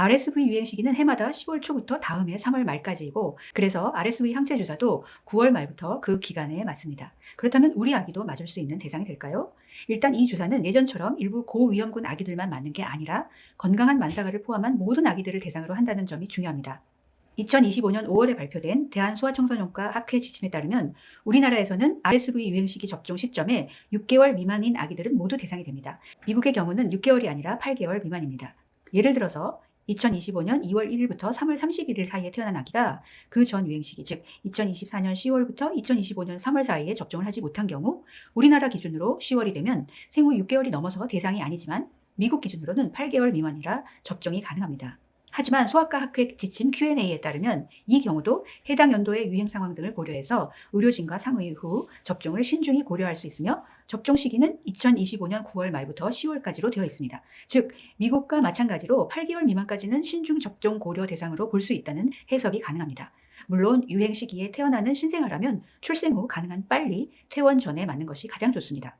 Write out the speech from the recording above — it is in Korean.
RSV 유행 시기는 해마다 10월 초부터 다음 해 3월 말까지이고 그래서 RSV 항체 주사도 9월 말부터 그 기간에 맞습니다. 그렇다면 우리 아기도 맞을 수 있는 대상이 될까요? 일단 이 주사는 예전처럼 일부 고위험군 아기들만 맞는 게 아니라 건강한 만사가를 포함한 모든 아기들을 대상으로 한다는 점이 중요합니다. 2025년 5월에 발표된 대한소아청소년과 학회 지침에 따르면 우리나라에서는 RSV 유행 시기 접종 시점에 6개월 미만인 아기들은 모두 대상이 됩니다. 미국의 경우는 6개월이 아니라 8개월 미만입니다. 예를 들어서 2025년 2월 1일부터 3월 31일 사이에 태어난 아기가 그 전 유행 시기, 즉 2024년 10월부터 2025년 3월 사이에 접종을 하지 못한 경우 우리나라 기준으로 10월이 되면 생후 6개월이 넘어서 대상이 아니지만 미국 기준으로는 8개월 미만이라 접종이 가능합니다. 하지만 소아과 학회 지침 Q&A에 따르면 이 경우도 해당 연도의 유행 상황 등을 고려해서 의료진과 상의 후 접종을 신중히 고려할 수 있으며 접종 시기는 2025년 9월 말부터 10월까지로 되어 있습니다. 즉 미국과 마찬가지로 8개월 미만까지는 신중 접종 고려 대상으로 볼 수 있다는 해석이 가능합니다. 물론 유행 시기에 태어나는 신생아라면 출생 후 가능한 빨리 퇴원 전에 맞는 것이 가장 좋습니다.